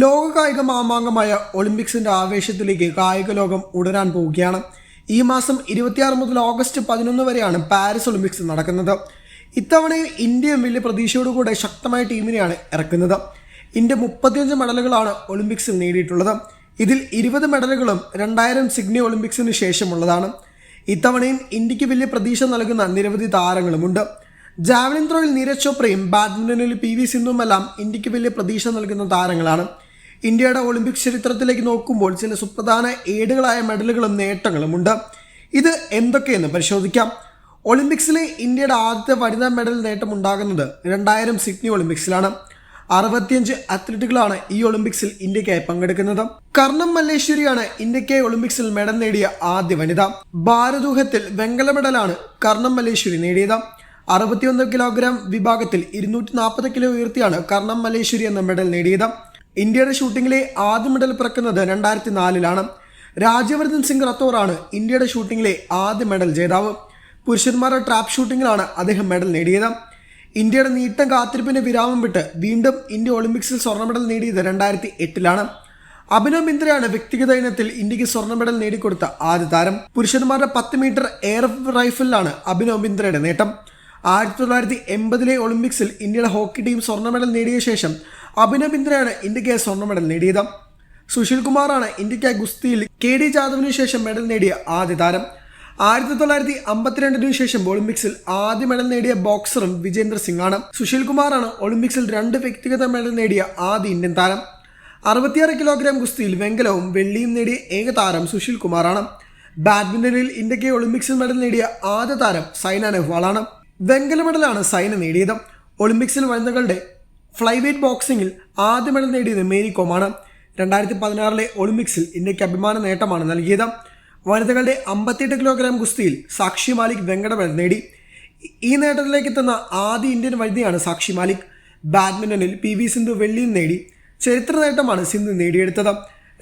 ലോക കായിക മാമാങ്കമായ ഒളിമ്പിക്സിന്റെ ആവേശത്തിലേക്ക് കായിക ലോകം ഉടരാൻ പോവുകയാണ്. ഈ മാസം ഇരുപത്തിയാറ് മുതൽ ഓഗസ്റ്റ് പതിനൊന്ന് വരെയാണ് പാരീസ് ഒളിമ്പിക്സ് നടക്കുന്നത്. ഇത്തവണയും ഇന്ത്യയും വലിയ പ്രതീക്ഷയോടുകൂടെ ശക്തമായ ടീമിനെയാണ് ഇറക്കുന്നത്. ഇന്ത്യ മുപ്പത്തിയഞ്ച് മെഡലുകളാണ് ഒളിമ്പിക്സിൽ നേടിയിട്ടുള്ളത്. ഇതിൽ ഇരുപത് മെഡലുകളും രണ്ടായിരം സിഗ്നി ഒളിമ്പിക്സിന് ശേഷമുള്ളതാണ്. ഇത്തവണയും ഇന്ത്യയ്ക്ക് വലിയ പ്രതീക്ഷ നൽകുന്ന നിരവധി താരങ്ങളുമുണ്ട്. ജാവലിൻ ത്രോയിൽ നീരജ് ചോപ്രയും ബാഡ്മിന്റണിൽ പി വി സിന്ധുവുമെല്ലാം ഇന്ത്യയ്ക്ക് വലിയ പ്രതീക്ഷ നൽകുന്ന താരങ്ങളാണ്. ഇന്ത്യയുടെ ഒളിമ്പിക് ചരിത്രത്തിലേക്ക് നോക്കുമ്പോൾ ചില സുപ്രധാന ഏടുകളായ മെഡലുകളും നേട്ടങ്ങളും ഉണ്ട്. ഇത് എന്തൊക്കെയെന്ന് പരിശോധിക്കാം. ഒളിമ്പിക്സിലെ ഇന്ത്യയുടെ ആദ്യത്തെ വനിതാ മെഡൽ നേട്ടം ഉണ്ടാകുന്നത് രണ്ടായിരം സിഡ്നി ഒളിമ്പിക്സിലാണ്. അറുപത്തിയഞ്ച് അത്ലറ്റുകളാണ് ഈ ഒളിമ്പിക്സിൽ ഇന്ത്യക്കായി പങ്കെടുക്കുന്നത്. കർണം മല്ലേശ്വരിയാണ് ഇന്ത്യക്കായി ഒളിമ്പിക്സിൽ മെഡൽ നേടിയ ആദ്യ വനിത. ഭാരതൂഹത്തിൽ വെങ്കല മെഡലാണ് കർണം മല്ലേശ്വരി നേടിയത്. അറുപത്തിയൊന്ന് കിലോഗ്രാം വിഭാഗത്തിൽ ഇരുന്നൂറ്റി നാൽപ്പത് കിലോ ഉയർത്തിയാണ് കർണം മല്ലേശ്വരി എന്ന മെഡൽ നേടിയത്. ഇന്ത്യയുടെ ഷൂട്ടിങ്ങിലെ ആദ്യ മെഡൽ പിറക്കുന്നത് രണ്ടായിരത്തി നാലിലാണ് രാജ്യവർദ്ധൻ സിംഗ് റത്തോറാണ് ഇന്ത്യയുടെ ഷൂട്ടിങ്ങിലെ ആദ്യ മെഡൽ ജേതാവ്. പുരുഷന്മാരുടെ ട്രാപ്പ് ഷൂട്ടിങ്ങിലാണ് അദ്ദേഹം മെഡൽ നേടിയത്. ഇന്ത്യയുടെ നീട്ടം കാത്തിരിപ്പിന് വിരാമം വിട്ട് വീണ്ടും ഇന്ത്യ ഒളിമ്പിക്സിൽ സ്വർണ മെഡൽ നേടിയത് രണ്ടായിരത്തി എട്ടിലാണ് അഭിനവ് ബിന്ദ്രയാണ് വ്യക്തിഗത ഇനത്തിൽ ഇന്ത്യയ്ക്ക് സ്വർണ മെഡൽ നേടിക്കൊടുത്ത ആദ്യ താരം. പുരുഷന്മാരുടെ പത്ത് മീറ്റർ എയർ റൈഫിലാണ് അഭിനവ് ബിന്ദ്രയുടെ നേട്ടം. ആയിരത്തി തൊള്ളായിരത്തി എൺപതിലെ ഒളിമ്പിക്സിൽ ഇന്ത്യയുടെ ഹോക്കി ടീം സ്വർണ മെഡൽ നേടിയ ശേഷം അഭിനവ് ബിന്ദ്രയാണ് ഇന്ത്യയ്ക്ക് സ്വർണ മെഡൽ നേടിയത്. സുശീൽ കുമാറാണ് ഇന്ത്യക്കായി ഗുസ്തിയിൽ കെ ഡി ജാദവിനു ശേഷം മെഡൽ നേടിയ ആദ്യ താരം. ആയിരത്തി തൊള്ളായിരത്തി അമ്പത്തിരണ്ടിനു ശേഷം ഒളിമ്പിക്സിൽ ആദ്യ മെഡൽ നേടിയ ബോക്സറും വിജേന്ദ്ര സിംഗ് ആണ് സുശീൽ കുമാറാണ് ഒളിമ്പിക്സിൽ രണ്ട് വ്യക്തിഗത മെഡൽ നേടിയ ആദ്യ ഇന്ത്യൻ താരം. അറുപത്തിയാറ് കിലോഗ്രാം ഗുസ്തിയിൽ വെങ്കലവും വെള്ളിയും നേടിയ ഏക താരം സുശീൽ കുമാറാണ് ബാഡ്മിന്റണിൽ ഇന്ത്യയ്ക്ക് ഒളിമ്പിക്സിൽ മെഡൽ നേടിയ ആദ്യ താരം സൈന നെഹ്വാളാണ്. വെങ്കല മെഡലാണ് സൈന നേടിയത്. ഒളിമ്പിക്സിൽ വനിതകളുടെ ഫ്ലൈവെയ്റ്റ് ബോക്സിംഗിൽ ആദ്യ മെഡൽ നേടിയത് മേരി കോമാണ്. രണ്ടായിരത്തി പതിനാറിലെ ഒളിമ്പിക്സിൽ ഇന്ത്യയ്ക്ക് അഭിമാന നേട്ടമാണ് നൽകിയത്. വനിതകളുടെ അമ്പത്തിയെട്ട് കിലോഗ്രാം ഗുസ്തിയിൽ സാക്ഷി മാലിക് വെങ്കട മെഡൽ നേടി. ഈ നേട്ടത്തിലേക്ക് എത്തുന്ന ആദ്യ ഇന്ത്യൻ വനിതയാണ് സാക്ഷി മാലിക്. ബാഡ്മിന്റണിൽ പി വി സിന്ധു വെള്ളിയും നേടി. ചരിത്ര നേട്ടമാണ് സിന്ധു നേടിയെടുത്തത്.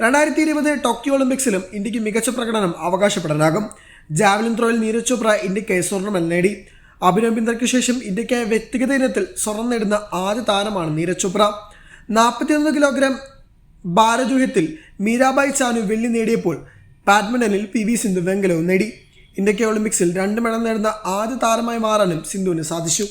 രണ്ടായിരത്തി ഇരുപത് ടോക്കിയോ ഒളിമ്പിക്സിലും ഇന്ത്യയ്ക്ക് മികച്ച പ്രകടനം അവകാശപ്പെടാനാകും ജാവലിൻ ത്രോയിൽ നീരജ് ചോപ്ര ഇന്ത്യയ്ക്ക് സ്വർണ മെഡൽ നേടി. അഭിനവ് ബിന്ദർക്ക് ശേഷം ഇന്ത്യക്കായ വ്യക്തിഗത ഇനത്തിൽ സ്വർണം നേടുന്ന ആദ്യ താരമാണ് നീരജ് ചോപ്ര. നാൽപ്പത്തിയൊന്ന് കിലോഗ്രാം ഭാരജൂഹ്യത്തിൽ മീരാബായ് ചാനു വെള്ളി നേടിയപ്പോൾ ബാഡ്മിന്റണിൽ പി വി സിന്ധു വെങ്കലവും നേടി. ഇന്ത്യയ്ക്ക് ഒളിമ്പിക്സിൽ രണ്ട് മെഡൽ നേടുന്ന ആദ്യ താരമായി മാറാനും സിന്ധുവിന് സാധിച്ചു.